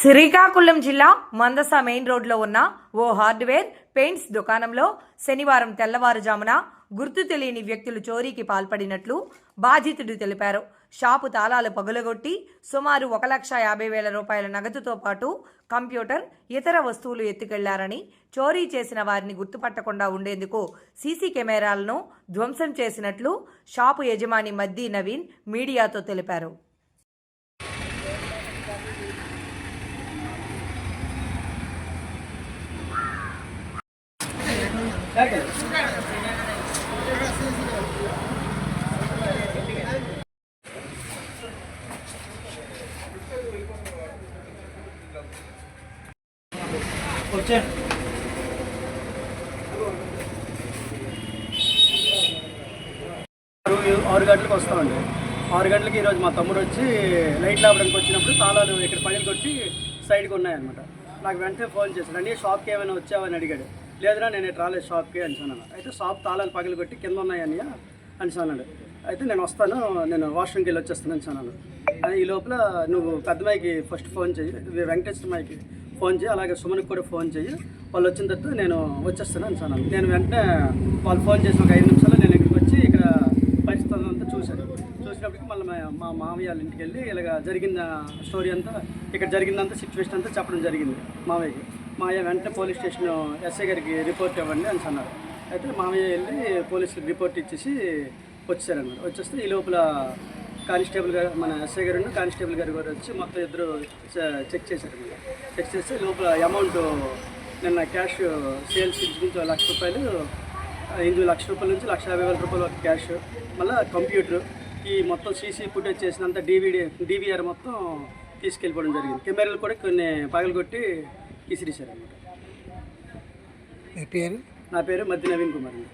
శ్రీకాకుళం జిల్లా మందస మెయిన్ రోడ్లో ఉన్న ఓ హార్డ్వేర్ పెయింట్స్ దుకాణంలో శనివారం తెల్లవారుజామున గుర్తు తెలియని వ్యక్తులు చోరీకి పాల్పడినట్లు బాధితుడు తెలిపారు. షాపు తాళాలు పగులగొట్టి సుమారు ఒక లక్ష యాభై వేల రూపాయల నగదుతో పాటు కంప్యూటర్ ఇతర వస్తువులు ఎత్తుకెళ్ళారని చోరీ చేసిన వారిని గుర్తుపట్టకుండా ఉండేందుకు సీసీ కెమెరాలను ధ్వంసం చేసినట్లు షాపు యజమాని మద్దీ నవీన్ మీడియాతో తెలిపారు. వచ్చే ఆరు ఆరు గంటలకు వస్తామండి. ఆరు గంటలకి ఈరోజు మా తమ్ముడు వచ్చి లైట్ లేపడానికి వచ్చినప్పుడు తాళాలు ఇక్కడ పగిలి కొట్టి సైడ్కి ఉన్నాయన్నమాట. నాకు వెంటనే ఫోన్ చేశాడు. అంటే షాప్కి ఏమైనా వచ్చావని అడిగాడు. లేదురా నేను రాలేదు షాప్కి అని అన్నాను అయితే షాప్ తాళాలు పగిలి కొట్టి కింద ఉన్నాయని అని అన్నాడు. అయితే నేను వస్తాను నేను వాష్రూమ్కి వెళ్ళి వచ్చేస్తాను అని అన్నాను ఈ లోపల నువ్వు పెద్దమ్మాయికి ఫస్ట్ ఫోన్ చేయి వెంకటేశ్వరమ్మాయికి ఫోన్ చేయి అలాగే సుమన్కి కూడా ఫోన్ చేయి వాళ్ళు వచ్చిన తర్వాత నేను వచ్చేస్తాను అని అన్నాను నేను వెంటనే వాళ్ళు ఫోన్ చేసి ఒక ఐదు నిమిషాలు నేను ఇక్కడికి వచ్చి ఇక్కడ పరిస్థితులు అంతా చూశాను. చూసినప్పటికి మళ్ళీ మా- మా మామయ్య వాళ్ళ ఇంటికి వెళ్ళి ఇలాగ జరిగిన స్టోరీ అంతా ఇక్కడ జరిగిందంతా సిచ్యువేషన్ అంతా చెప్పడం జరిగింది మామయ్యకి. మామయ్య వెంటనే పోలీస్ స్టేషన్ ఎస్ఐ గారికి రిపోర్ట్ ఇవ్వండి అని అన్నారు. అయితే మామయ్య వెళ్ళి పోలీసులకు రిపోర్ట్ ఇచ్చేసి వచ్చారన్నమాట. వచ్చేస్తే ఈ లోపల కానిస్టేబుల్ గారు మన ఎస్ఐ గారు కానిస్టేబుల్ గారు కూడా వచ్చి మొత్తం ఇద్దరు చెక్ చేశారు చెక్ చేస్తే లోపల అమౌంట్ నిన్న క్యాష్ సేల్స్ నుంచి లక్ష రూపాయలు ఎనిమిది లక్ష రూపాయల నుంచి లక్ష యాభై వేల రూపాయల వరకు క్యాష్ మళ్ళీ కంప్యూటర్ ఈ మొత్తం సీసీ ఫుటేజ్ చేసినంత డీవీడీ డీవీఆర్ మొత్తం తీసుకెళ్ళిపోవడం జరిగింది. కెమెరాలు కూడా కొన్ని పగలగొట్టి విసిరేశారు అనమాట మీ పేరు? నా పేరు మధ్య నవీన్ కుమార్ అండి.